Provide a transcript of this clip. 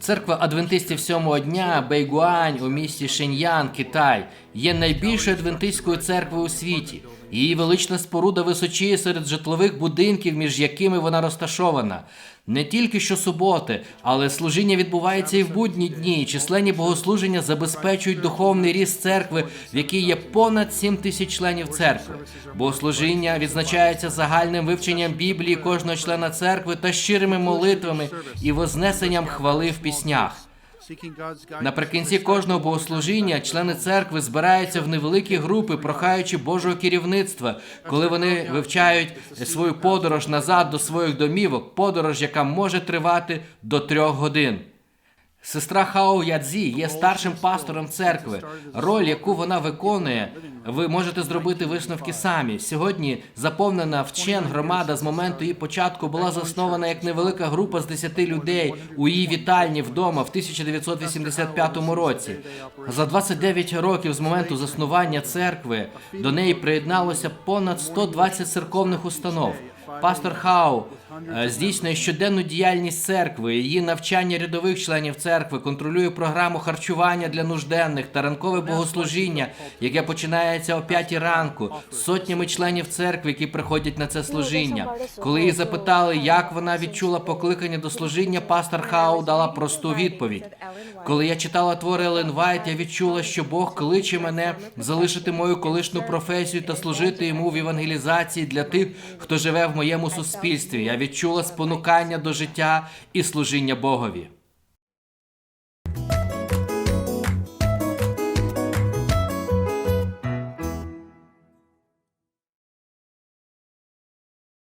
Церква адвентистів сьомого дня Бейгуань у місті Шиньян Китай, є найбільшою адвентистською церквою у світі. Її велична споруда височіє серед житлових будинків, між якими вона розташована. Не тільки щосуботи, але служіння відбувається і в будні дні. Численні богослуження забезпечують духовний ріст церкви, в якій є понад 7 тисяч членів церкви. Богослужіння відзначається загальним вивченням Біблії кожного члена церкви та щирими молитвами і вознесенням хвали в піснях. Наприкінці кожного богослужіння члени церкви збираються в невеликі групи, прохаючи Божого керівництва, коли вони вивчають свою подорож назад до своїх домівок, подорож, яка може тривати до трьох годин. Сестра Хао Ядзі є старшим пастором церкви. Роль, яку вона виконує, ви можете зробити висновки самі. Сьогодні заповнена вчен громада з моменту її початку була заснована як невелика група з 10 людей у її вітальні вдома в 1985 році. За 29 років з моменту заснування церкви до неї приєдналося понад 120 церковних установ. Пастор Хау е, здійснює щоденну діяльність церкви, її навчання рядових членів церкви, контролює програму харчування для нужденних та ранкове богослужіння, яке починається о 5 ранку з сотнями членів церкви, які приходять на це служіння. Коли її запитали, як вона відчула покликання до служіння, пастор Хау дала просту відповідь. Коли я читала твори Елен Вайт, я відчула, що Бог кличе мене залишити мою колишню професію та служити йому в евангелізації для тих, хто живе в моєму суспільстві. Я відчула спонукання до життя і служіння Богові.